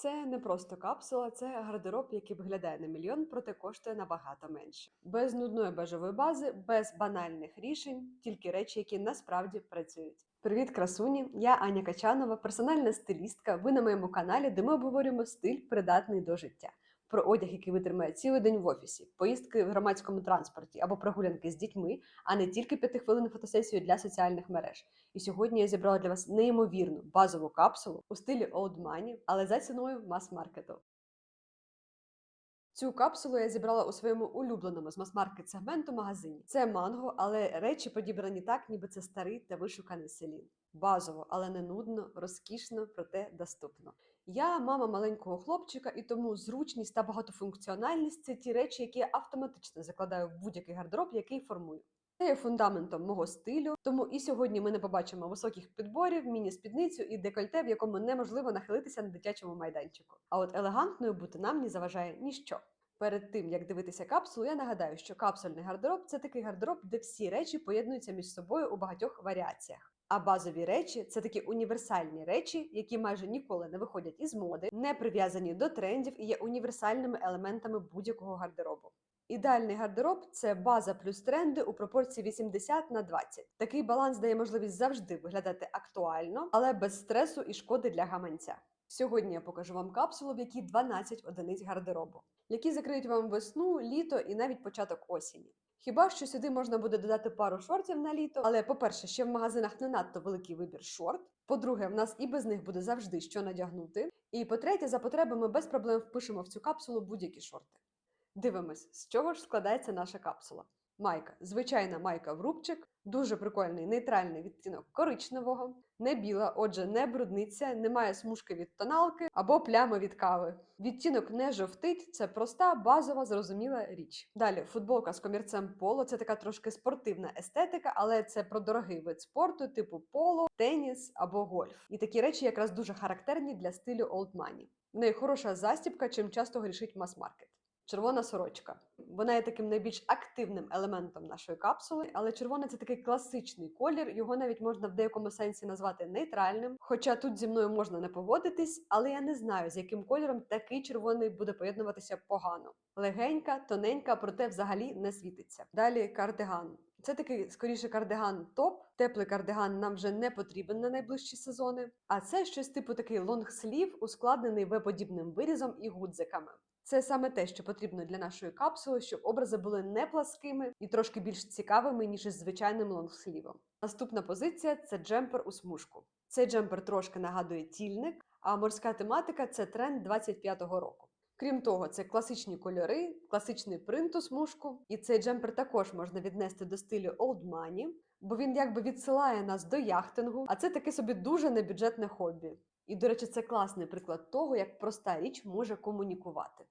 Це не просто капсула, це гардероб, який виглядає на мільйон, проте коштує набагато менше. Без нудної бежевої бази, без банальних рішень, тільки речі, які насправді працюють. Привіт, красуні! Я Аня Качанова, персональна стилістка. Ви на моєму каналі, де ми обговорюємо стиль, придатний до життя. Про одяг, який витримає цілий день в офісі, поїздки в громадському транспорті або прогулянки з дітьми, а не тільки п'ятихвилинну фотосесію для соціальних мереж. І сьогодні я зібрала для вас неймовірну базову капсулу у стилі Old Money, але за ціною мас-маркету. Цю капсулу я зібрала у своєму улюбленому з мас-маркет сегменту магазині. Це манго, але речі подібрані так, ніби це старий та вишуканий селін. Базово, але не нудно, розкішно, проте доступно. Я мама маленького хлопчика, і тому зручність та багатофункціональність це ті речі, які я автоматично закладаю в будь-який гардероб, який формую. Це є фундаментом мого стилю, тому і сьогодні ми не побачимо високих підборів, міні-спідницю і декольте, в якому неможливо нахилитися на дитячому майданчику. А от елегантною бути нам не заважає ніщо. Перед тим як дивитися капсулу, я нагадаю, що капсульний гардероб це такий гардероб, де всі речі поєднуються між собою у багатьох варіаціях. А базові речі це такі універсальні речі, які майже ніколи не виходять із моди, не прив'язані до трендів і є універсальними елементами будь-якого гардеробу. Ідеальний гардероб це база плюс тренди у пропорції 80 на 20. Такий баланс дає можливість завжди виглядати актуально, але без стресу і шкоди для гаманця. Сьогодні я покажу вам капсулу, в якій 12 одиниць гардеробу, які закриють вам весну, літо і навіть початок осені. Хіба що сюди можна буде додати пару шортів на літо, але по-перше, ще в магазинах не надто великий вибір шорт. По-друге, в нас і без них буде завжди що надягнути. І по-третє, за потреби ми без проблем впишемо в цю капсулу будь-які шорти. Дивимось, з чого ж складається наша капсула. Майка, звичайна майка в рубчик, дуже прикольний нейтральний відтінок коричневого, не біла, отже, не брудниця, немає смужки від тоналки або плями від кави. Відтінок не жовтить, це проста, базова, зрозуміла річ. Далі футболка з комірцем поло, це така трошки спортивна естетика, але це про дорогий вид спорту, типу поло, теніс або гольф. І такі речі якраз дуже характерні для стилю Money. В неї хороша застібка, чим часто грішить мас-маркет. Червона сорочка. Вона є таким найбільш активним елементом нашої капсули, але червоний це такий класичний колір. Його навіть можна в деякому сенсі назвати нейтральним. Хоча тут зі мною можна не погодитись, але я не знаю, з яким кольором такий червоний буде поєднуватися погано. Легенька, тоненька, проте взагалі не світиться. Далі кардиган. Це такий скоріше кардиган топ. Теплий кардиган нам вже не потрібен на найближчі сезони. А це щось типу такий лонгслів, ускладнений веподібним вирізом і гудзиками. Це саме те, що потрібно для нашої капсули, щоб образи були не пласкими і трошки більш цікавими, ніж із звичайним лонгслівом. Наступна позиція це джемпер у смужку. Цей джемпер трошки нагадує тільник, а морська тематика це тренд 25-го року. Крім того, це класичні кольори, класичний принт у смужку, і цей джемпер також можна віднести до стилю Old Money, бо він якби відсилає нас до яхтингу, а це таке собі дуже небюджетне хобі. І, до речі, це класний приклад того, як проста річ може комунікувати.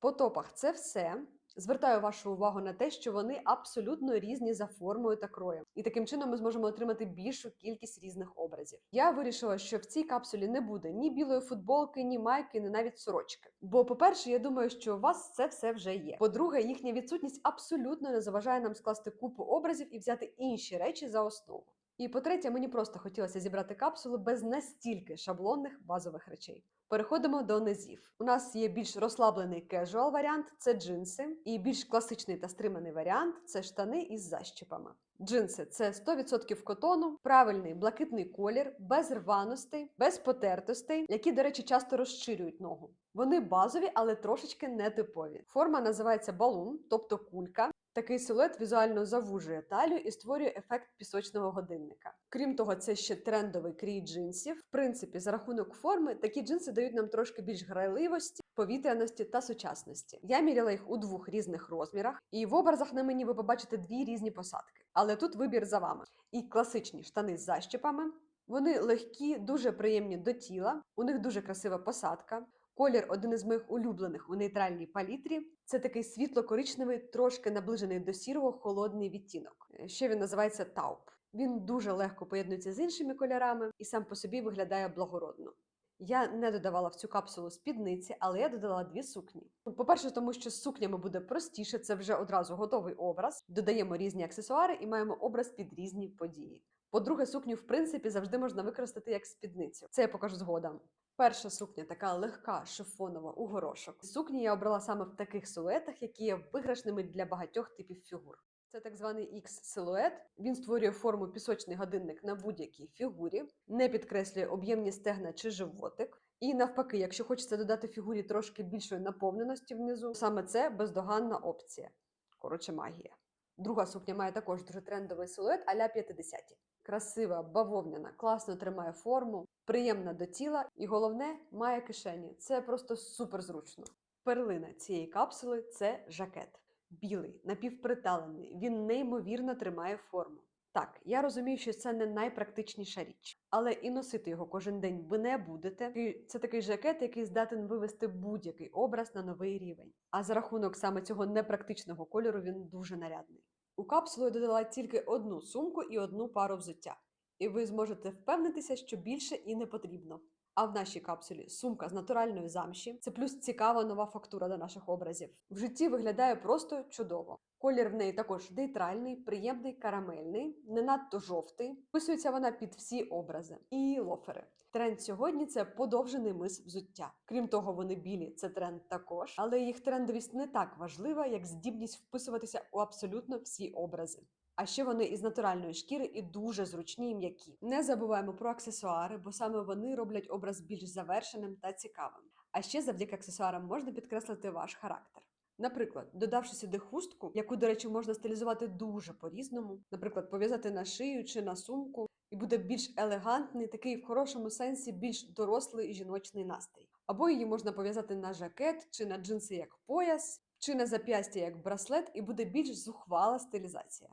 По топах це все. Звертаю вашу увагу на те, що вони абсолютно різні за формою та кроєм, і таким чином ми зможемо отримати більшу кількість різних образів. Я вирішила, що в цій капсулі не буде ні білої футболки, ні майки, ні навіть сорочки. Бо, по-перше, я думаю, що у вас це все вже є. По-друге, їхня відсутність абсолютно не заважає нам скласти купу образів і взяти інші речі за основу. І по-третє, мені просто хотілося зібрати капсулу без настільки шаблонних базових речей. Переходимо до низів. У нас є більш розслаблений кежуал варіант це джинси, і більш класичний та стриманий варіант це штани із защіпами. Джинси це 100% котону, правильний блакитний колір, без рваностей, без потертостей, які, до речі, часто розширюють ногу. Вони базові, але трошечки нетипові. Форма називається балун, тобто кулька. Такий силует візуально завужує талію і створює ефект пісочного годинника. Крім того, це ще трендовий крій джинсів. В принципі, за рахунок форми такі джинси дають нам трошки більш грайливості, повітряності та сучасності. Я міряла їх у двох різних розмірах, і в образах на мені ви побачите дві різні посадки. Але тут вибір за вами. І класичні штани з защіпами. Вони легкі, дуже приємні до тіла, у них дуже красива посадка. Колір один із моїх улюблених у нейтральній палітрі. Це такий світло-коричневий, трошки наближений до сірого холодний відтінок. Е, Ще він називається тауп. Він дуже легко поєднується з іншими кольорами і сам по собі виглядає благородно. Я не додавала в цю капсулу спідниці, але я додала дві сукні. По-перше, тому що з сукнями буде простіше, це вже одразу готовий образ. Додаємо різні аксесуари і маємо образ під різні події. По-друге, сукню, в принципі, завжди можна використати як спідницю. Це я покажу згодом. Перша сукня така легка, шифонова у горошок. Сукні я обрала саме в таких силуетах, які є виграшними для багатьох типів фігур. Це так званий X-силует. Він створює форму пісочний годинник на будь-якій фігурі, не підкреслює об'ємні стегна чи животик. І навпаки, якщо хочеться додати фігурі трошки більшої наповненості внизу, саме це бездоганна опція. Коротше, магія. Друга сукня має також дуже трендовий силует а-ля 50-ті. Красива, бавовняна, класно тримає форму, приємна до тіла і головне має кишені. Це просто супер зручно. Перлина цієї капсули це жакет. Білий, напівприталений, він неймовірно тримає форму. Так, я розумію, що це не найпрактичніша річ, але і носити його кожен день ви не будете. І Це такий жакет, який здатен вивести будь-який образ на новий рівень. А за рахунок саме цього непрактичного кольору він дуже нарядний. У капсулу я додала тільки одну сумку і одну пару взуття, і ви зможете впевнитися, що більше і не потрібно. А в нашій капсулі сумка з натуральної замші. Це плюс цікава нова фактура до наших образів. В житті виглядає просто чудово. Колір в неї також нейтральний, приємний, карамельний, не надто жовтий. Вписується вона під всі образи і лофери. Тренд сьогодні це подовжений мис взуття. Крім того, вони білі, це тренд також, але їх трендовість не так важлива, як здібність вписуватися у абсолютно всі образи. А ще вони із натуральної шкіри і дуже зручні і м'які. Не забуваємо про аксесуари, бо саме вони роблять образ більш завершеним та цікавим. А ще завдяки аксесуарам можна підкреслити ваш характер. Наприклад, додавши сюди хустку, яку, до речі, можна стилізувати дуже по-різному, наприклад, пов'язати на шию чи на сумку, і буде більш елегантний, такий в хорошому сенсі більш дорослий і жіночний настрій. Або її можна пов'язати на жакет чи на джинси як пояс, чи на зап'ястя як браслет, і буде більш зухвала стилізація.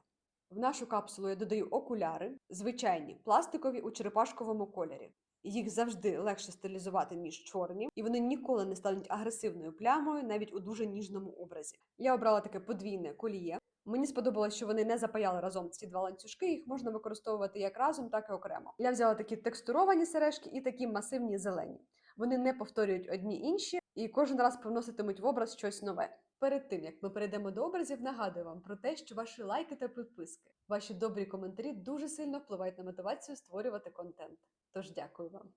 В нашу капсулу я додаю окуляри, звичайні, пластикові у черепашковому кольорі. Їх завжди легше стилізувати, ніж чорні, і вони ніколи не стануть агресивною плямою навіть у дуже ніжному образі. Я обрала таке подвійне коліє. Мені сподобалось, що вони не запаяли разом ці два ланцюжки, їх можна використовувати як разом, так і окремо. Я взяла такі текстуровані сережки і такі масивні зелені. Вони не повторюють одні інші і кожен раз привноситимуть в образ щось нове. Перед тим як ми перейдемо до образів, нагадую вам про те, що ваші лайки та підписки, ваші добрі коментарі дуже сильно впливають на мотивацію створювати контент. Тож дякую вам.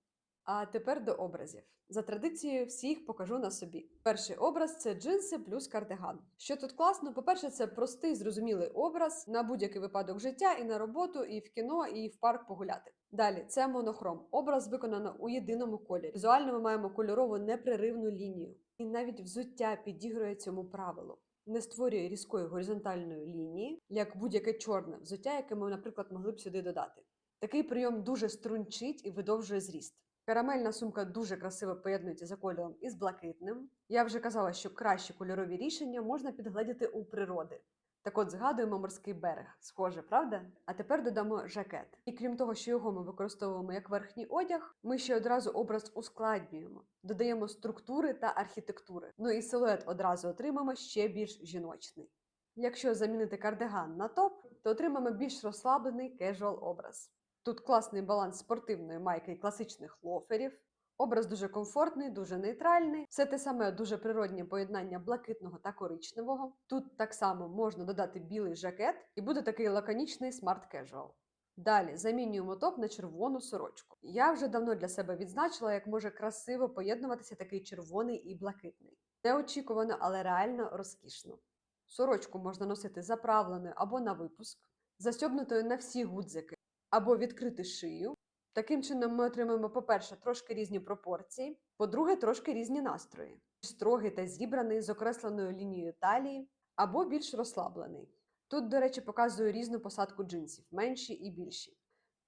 А тепер до образів. За традицією, всіх покажу на собі. Перший образ це джинси плюс кардиган. Що тут класно? По-перше, це простий, зрозумілий образ на будь-який випадок життя, і на роботу, і в кіно, і в парк погуляти. Далі це монохром. Образ виконано у єдиному кольорі. Візуально ми маємо кольорову непреривну лінію. І навіть взуття підігрує цьому правилу. Не створює різкої горизонтальної лінії, як будь-яке чорне взуття, яке ми, наприклад, могли б сюди додати. Такий прийом дуже струнчить і видовжує зріст. Карамельна сумка дуже красиво поєднується за кольором із блакитним. Я вже казала, що кращі кольорові рішення можна підгледіти у природи. Так от згадуємо морський берег. Схоже, правда? А тепер додамо жакет. І крім того, що його ми використовуємо як верхній одяг, ми ще одразу образ ускладнюємо, додаємо структури та архітектури. Ну і силует одразу отримаємо ще більш жіночний. Якщо замінити кардиган на топ, то отримаємо більш розслаблений кежуал образ. Тут класний баланс спортивної майки і класичних лоферів. Образ дуже комфортний, дуже нейтральний. Все те саме дуже природнє поєднання блакитного та коричневого. Тут так само можна додати білий жакет, і буде такий лаконічний смарт кежуал. Далі замінюємо топ на червону сорочку. Я вже давно для себе відзначила, як може красиво поєднуватися такий червоний і блакитний. Неочікувано, але реально розкішно. Сорочку можна носити заправленою або на випуск, застьобнутою на всі гудзики, або відкрити шию. Таким чином, ми отримаємо, по-перше, трошки різні пропорції, по-друге, трошки різні настрої. Строгий та зібраний з окресленою лінією талії, або більш розслаблений. Тут, до речі, показую різну посадку джинсів, менші і більші.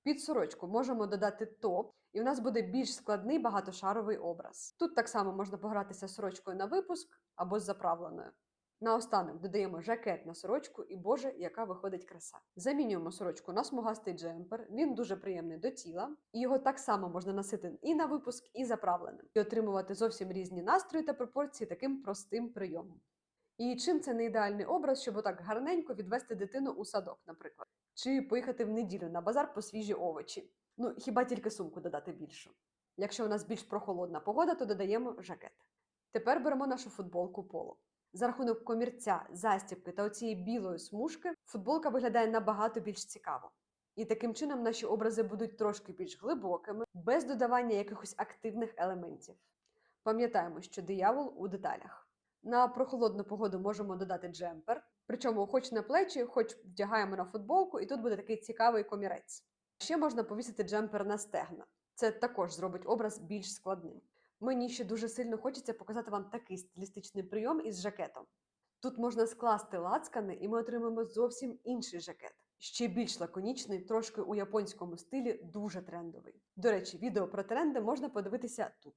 Під сорочку можемо додати топ, і у нас буде більш складний багатошаровий образ. Тут так само можна погратися сорочкою на випуск або з заправленою. Наостанок додаємо жакет на сорочку, і боже, яка виходить краса. Замінюємо сорочку на смугастий джемпер. Він дуже приємний до тіла, і його так само можна носити і на випуск, і заправленим, і отримувати зовсім різні настрої та пропорції таким простим прийомом. І чим це не ідеальний образ, щоб отак гарненько відвести дитину у садок, наприклад, чи поїхати в неділю на базар по свіжі овочі. Ну хіба тільки сумку додати більшу. Якщо у нас більш прохолодна погода, то додаємо жакет. Тепер беремо нашу футболку поло. За рахунок комірця, застібки та оцієї білої смужки футболка виглядає набагато більш цікаво. І таким чином наші образи будуть трошки більш глибокими, без додавання якихось активних елементів. Пам'ятаємо, що диявол у деталях. На прохолодну погоду можемо додати джемпер, причому хоч на плечі, хоч вдягаємо на футболку, і тут буде такий цікавий комірець. Ще можна повісити джемпер на стегна. Це також зробить образ більш складним. Мені ще дуже сильно хочеться показати вам такий стилістичний прийом із жакетом. Тут можна скласти лацкани, і ми отримаємо зовсім інший жакет. Ще більш лаконічний, трошки у японському стилі, дуже трендовий. До речі, відео про тренди можна подивитися тут.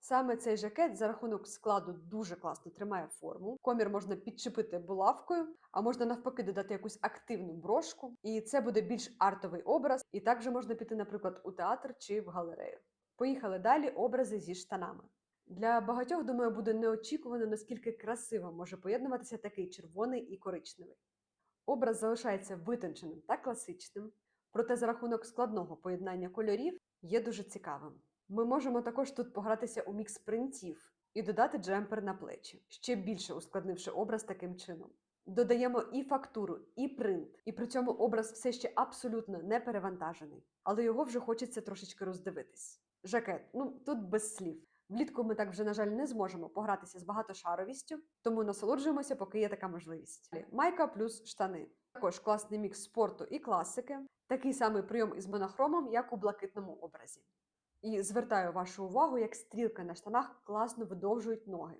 Саме цей жакет за рахунок складу дуже класно тримає форму. Комір можна підчепити булавкою, а можна навпаки додати якусь активну брошку, і це буде більш артовий образ. І також можна піти, наприклад, у театр чи в галерею. Поїхали далі образи зі штанами. Для багатьох, думаю, буде неочікувано, наскільки красиво може поєднуватися такий червоний і коричневий. Образ залишається витонченим та класичним, проте за рахунок складного поєднання кольорів є дуже цікавим. Ми можемо також тут погратися у мікс принтів і додати джемпер на плечі, ще більше ускладнивши образ таким чином. Додаємо і фактуру, і принт, і при цьому образ все ще абсолютно не перевантажений, але його вже хочеться трошечки роздивитись. Жакет, ну тут без слів. Влітку ми так вже, на жаль, не зможемо погратися з багатошаровістю, тому насолоджуємося, поки є така можливість. Майка плюс штани. Також класний мікс спорту і класики. Такий самий прийом із монохромом, як у блакитному образі. І звертаю вашу увагу, як стрілки на штанах класно видовжують ноги,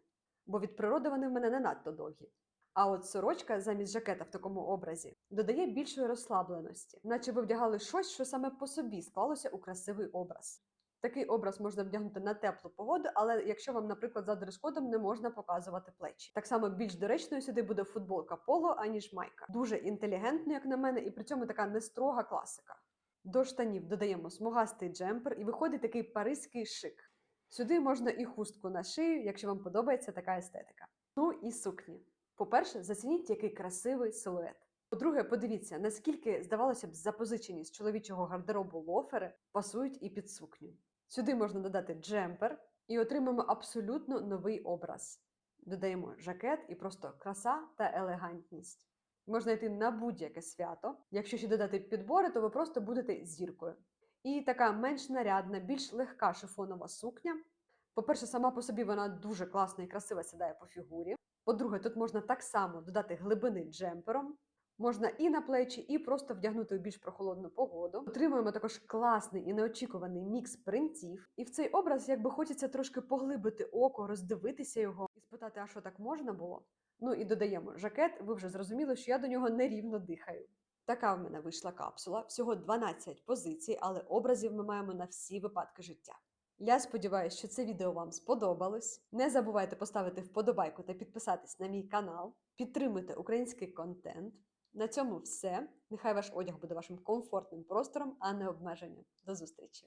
бо від природи вони в мене не надто довгі. А от сорочка замість жакета в такому образі додає більшої розслабленості, наче ви вдягали щось, що саме по собі склалося у красивий образ. Такий образ можна вдягнути на теплу погоду, але якщо вам, наприклад, за дрес-кодом не можна показувати плечі. Так само більш доречною сюди буде футболка поло, аніж майка. Дуже інтелігентно, як на мене, і при цьому така нестрога класика. До штанів додаємо смугастий джемпер і виходить такий паризький шик. Сюди можна і хустку на шию, якщо вам подобається така естетика. Ну і сукні. По-перше, зацініть, який красивий силует. По-друге, подивіться, наскільки, здавалося б, запозичені з чоловічого гардеробу лофери пасують і під сукню. Сюди можна додати джемпер і отримаємо абсолютно новий образ. Додаємо жакет і просто краса та елегантність. Можна йти на будь-яке свято. Якщо ще додати підбори, то ви просто будете зіркою. І така менш нарядна, більш легка шифонова сукня. По-перше, сама по собі вона дуже класно і красиво сідає по фігурі. По-друге, тут можна так само додати глибини джемпером. Можна і на плечі, і просто вдягнути у більш прохолодну погоду. Отримуємо також класний і неочікуваний мікс принтів. І в цей образ, якби хочеться трошки поглибити око, роздивитися його і спитати, а що так можна було. Ну і додаємо жакет, ви вже зрозуміли, що я до нього нерівно дихаю. Така в мене вийшла капсула, всього 12 позицій, але образів ми маємо на всі випадки життя. Я сподіваюся, що це відео вам сподобалось. Не забувайте поставити вподобайку та підписатись на мій канал. Підтримуйте український контент. На цьому все. Нехай ваш одяг буде вашим комфортним простором, а не обмеженням. До зустрічі!